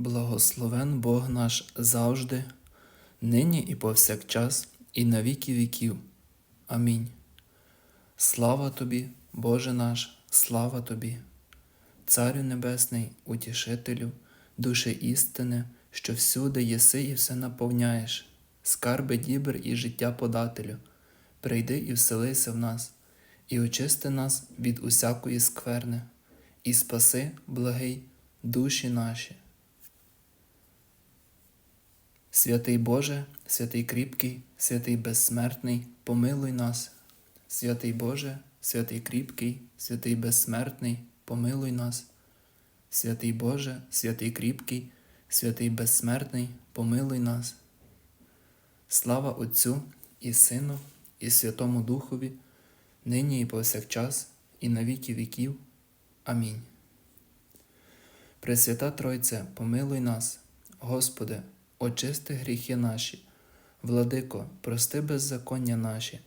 Благословен Бог наш завжди, нині і повсякчас, і на віки віків. Амінь. Слава тобі, Боже наш, слава тобі, Царю Небесний, Утішителю, душі істини, що всюди єси і все наповняєш, скарби дібр і життя подателю, прийди і вселися в нас, і очисти нас від усякої скверни, і спаси, благий, душі наші. Святий Боже, святий кріпкий, святий безсмертний, помилуй нас. Святий Боже, святий кріпкий, святий безсмертний, помилуй нас. Святий Боже, святий кріпкий, святий безсмертний, помилуй нас. Слава Отцю і Сину, і Святому Духові, нині і повсякчас, і на віки віків. Амінь. Пресвята Тройце, помилуй нас, Господи, очисти гріхи наші, владико, прости беззаконня наші,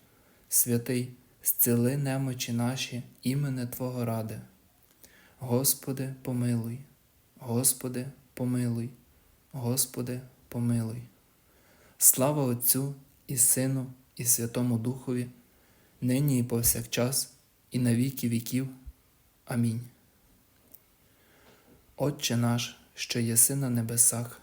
святий, зціли немочі наші, імене Твого ради. Господи, помилуй, Господи, помилуй, Господи, помилуй. Слава Отцю і Сину, і Святому Духові, нині і повсякчас, і на віки віків. Амінь. Отче наш, що єси на небесах,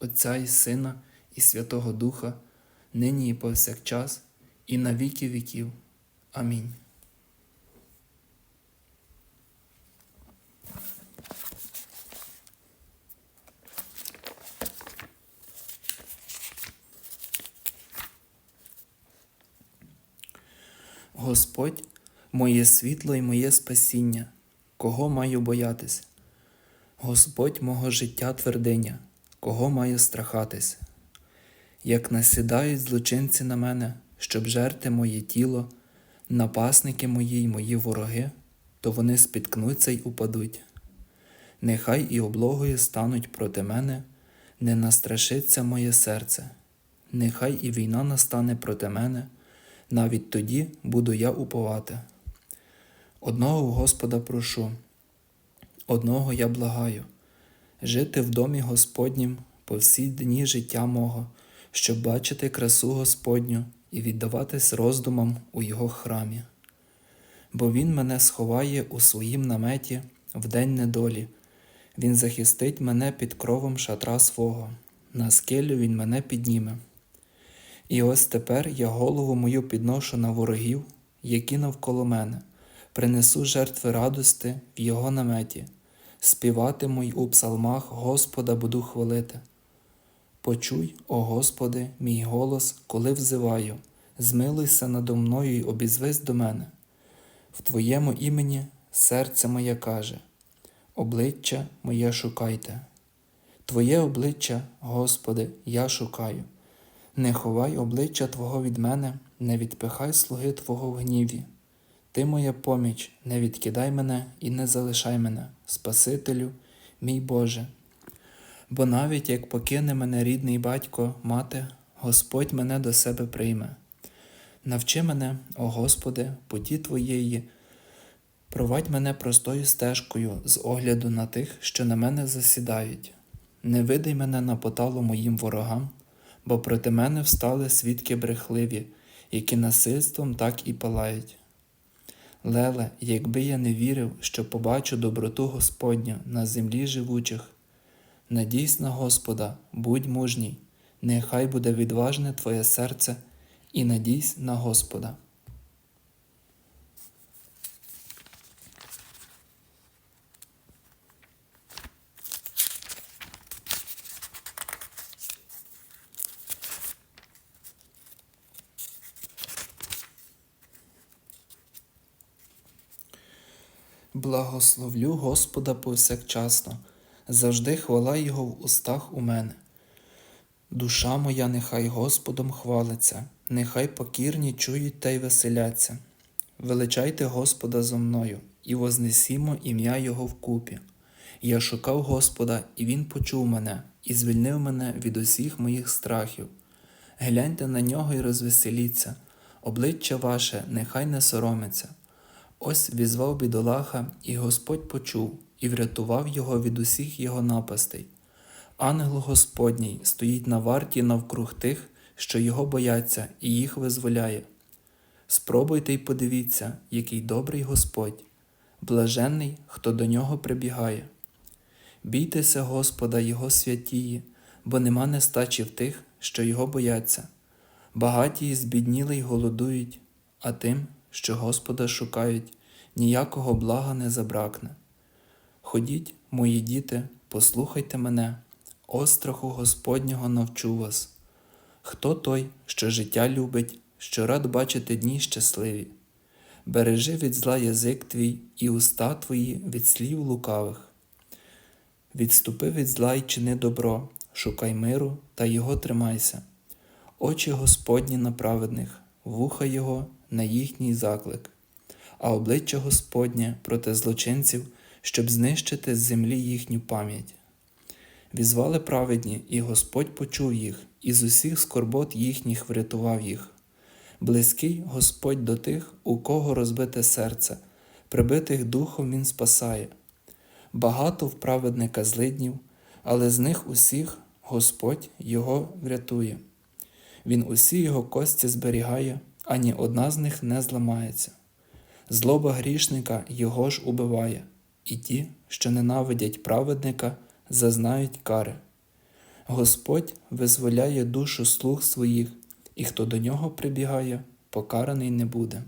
Отця і Сина, і Святого Духа, нині і повсякчас, і на віки віків. Амінь. Господь, моє світло і моє спасіння, кого маю боятись? Господь мого життя твердиня, кого маю страхатись? Як насідають злочинці на мене, щоб жерти моє тіло, напасники мої й мої вороги, то вони спіткнуться й упадуть. Нехай і облогою стануть проти мене, не настрашиться моє серце, нехай і війна настане проти мене, навіть тоді буду я уповати. Одного в Господа прошу, одного я благаю, жити в домі Господнім по всі дні життя мого, щоб бачити красу Господню і віддаватись роздумам у Його храмі. Бо Він мене сховає у своїм наметі в день недолі, Він захистить мене під кровом шатра свого, на скелю Він мене підніме. І ось тепер я голову мою підношу на ворогів, які навколо мене, принесу жертви радости в Його наметі, співатиму й у псалмах Господа буду хвалити. Почуй, о Господи, мій голос, коли взиваю, змилуйся надо мною й обізвись до мене. В Твоєму імені серце моє каже, обличчя моє шукайте. Твоє обличчя, Господи, я шукаю. Не ховай обличчя Твого від мене, не відпихай слуги Твого в гніві. Ти моя поміч, не відкидай мене і не залишай мене, Спасителю, мій Боже. Бо навіть як покине мене рідний батько, мати, Господь мене до себе прийме. Навчи мене, о Господи, поті Твоєї, провадь мене простою стежкою з огляду на тих, що на мене засідають. Не видай мене на поталу моїм ворогам, бо проти мене встали свідки брехливі, які насильством так і палають. Леле, якби я не вірив, що побачу доброту Господню на землі живучих, надійсь на Господа, будь мужній, нехай буде відважне Твоє серце і надійсь на Господа. Благословлю Господа повсякчасно, завжди хвала Його в устах у мене. Душа моя нехай Господом хвалиться, нехай покірні чують та й веселяться. Величайте Господа зо мною і вознесімо ім'я Його вкупі. Я шукав Господа, і Він почув мене, і звільнив мене від усіх моїх страхів. Гляньте на нього і розвеселіться, обличчя ваше нехай не соромиться. Ось візвав бідолаха, і Господь почув, і врятував його від усіх його напастей. Ангел Господній стоїть на варті навкруг тих, що його бояться, і їх визволяє. Спробуйте й подивіться, який добрий Господь, блаженний, хто до нього прибігає. Бійтеся Господа, Його святії, бо нема нестачі в тих, що його бояться. Багаті і збідніли й голодують, а тим, що Господа шукають, ніякого блага не забракне. Ходіть, мої діти, послухайте мене, остраху Господнього навчу вас. Хто той, що життя любить, що рад бачити дні щасливі? Бережи від зла язик твій і уста твої від слів лукавих. Відступи від зла й чини добро, шукай миру та його тримайся. Очі Господні на праведних, вуха Його на їхній заклик, а обличчя Господнє проти злочинців, щоб знищити з землі їхню пам'ять. Візвали праведні, і Господь почув їх, і з усіх скорбот їхніх врятував їх. Близький Господь до тих, у кого розбите серце, прибитих духом Він спасає. Багато в праведника злиднів, але з них усіх Господь його врятує. Він усі його кості зберігає, ані одна з них не зламається. Злоба грішника його ж убиває, і ті, що ненавидять праведника, зазнають кари. Господь визволяє душу слуг своїх, і хто до нього прибігає, покараний не буде.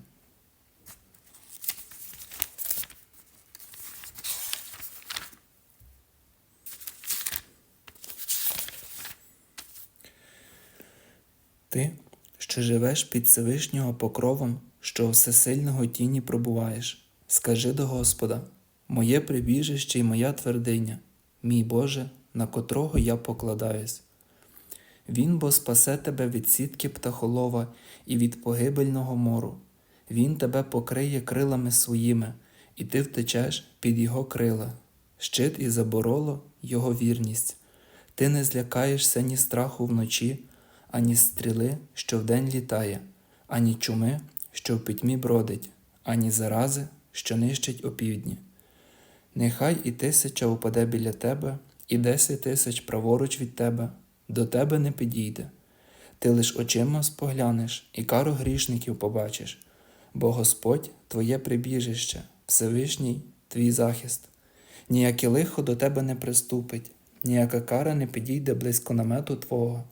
Ти, що живеш під Всевишнього покровом, що всесильного тіні пробуваєш, скажи до Господа, моє прибіжище й моя твердиня, мій Боже, на котрого я покладаюсь. Він бо спасе тебе від сітки птахолова і від погибельного мору. Він тебе покриє крилами своїми, і ти втечеш під його крила, щит і забороло його вірність. Ти не злякаєшся ні страху вночі, ані стріли, що вдень літає, ані чуми, що в пітьмі бродить, ані зарази, що нищить опівдні. Нехай і тисяча упаде біля тебе, і десять тисяч праворуч від тебе, до тебе не підійде. Ти лиш очима споглянеш і кару грішників побачиш, бо Господь твоє прибіжище, Всевишній твій захист. Ніяке лихо до тебе не приступить, ніяка кара не підійде близько намету Твого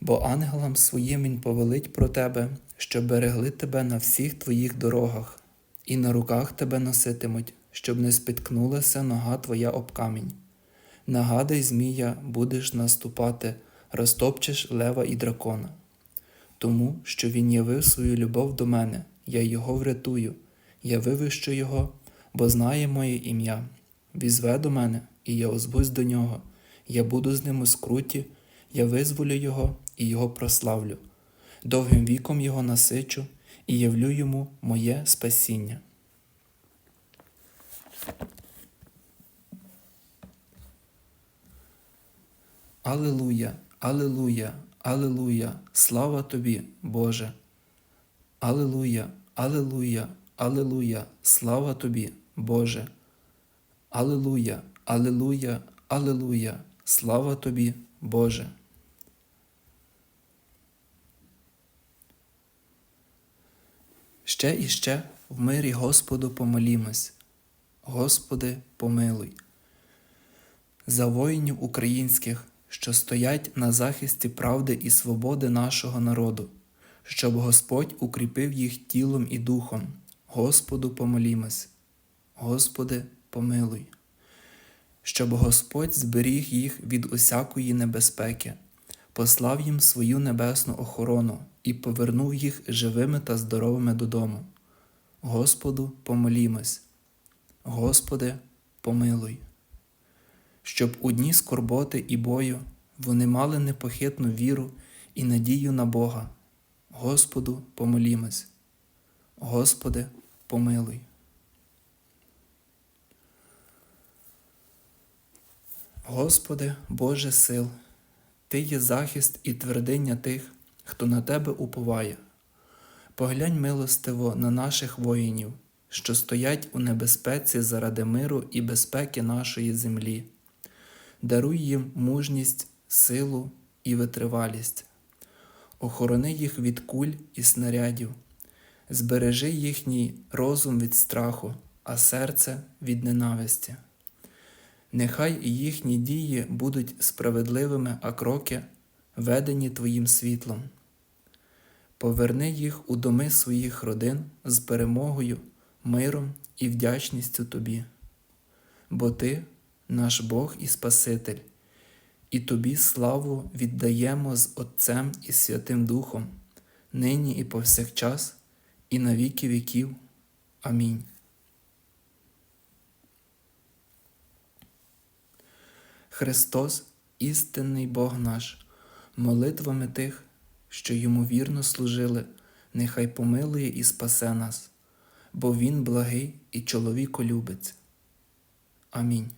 бо ангелам своїм Він повелить про тебе, щоб берегли тебе на всіх твоїх дорогах, і на руках тебе носитимуть, щоб не спіткнулася нога твоя об камінь. Нагадай, Змія, будеш наступати, розтопчеш лева і дракона. Тому, що він явив свою любов до мене, я його врятую, я вивищу його, бо знає моє ім'я. Візве до мене, і я озвусь до нього, я буду з ним у скруті, я визволю його і його прославлю, довгим віком його насичу і явлю йому моє спасіння. Алилуя, Алилуя, Алилуя, слава тобі, Боже. Алилуя, Алилуя, Алилуя, слава тобі, Боже. Алилуя, Алилуя, Алилуя, слава тобі, Боже. Ще і ще в мирі Господу помолімось. Господи, помилуй. За воїнів українських, що стоять на захисті правди і свободи нашого народу, щоб Господь укріпив їх тілом і духом. Господу помолімось. Господи, помилуй. Щоб Господь зберіг їх від усякої небезпеки, послав їм свою небесну охорону і повернув їх живими та здоровими додому. Господу помолімось. Господи, помилуй. щоб у дні скорботи і бою вони мали непохитну віру і надію на Бога. Господу помолімось. Господи, помилуй. Господи, Боже сил, Ти є захист і твердиня тих, хто на Тебе уповає. Поглянь милостиво на наших воїнів, що стоять у небезпеці заради миру і безпеки нашої землі. Даруй їм мужність, силу і витривалість. Охорони їх від куль і снарядів, збережи їхній розум від страху, а серце від ненависті. Нехай їхні дії будуть справедливими, а кроки ведені Твоїм світлом. Поверни їх у доми своїх родин з перемогою, миром і вдячністю Тобі. Бо Ти наш Бог і Спаситель, і Тобі славу віддаємо з Отцем і Святим Духом, нині і повсякчас, і на віки віків. Амінь. Христос, істинний Бог наш, молитвами тих, що йому вірно служили, нехай помилує і спасе нас, бо Він благий і чоловіколюбець. Амінь.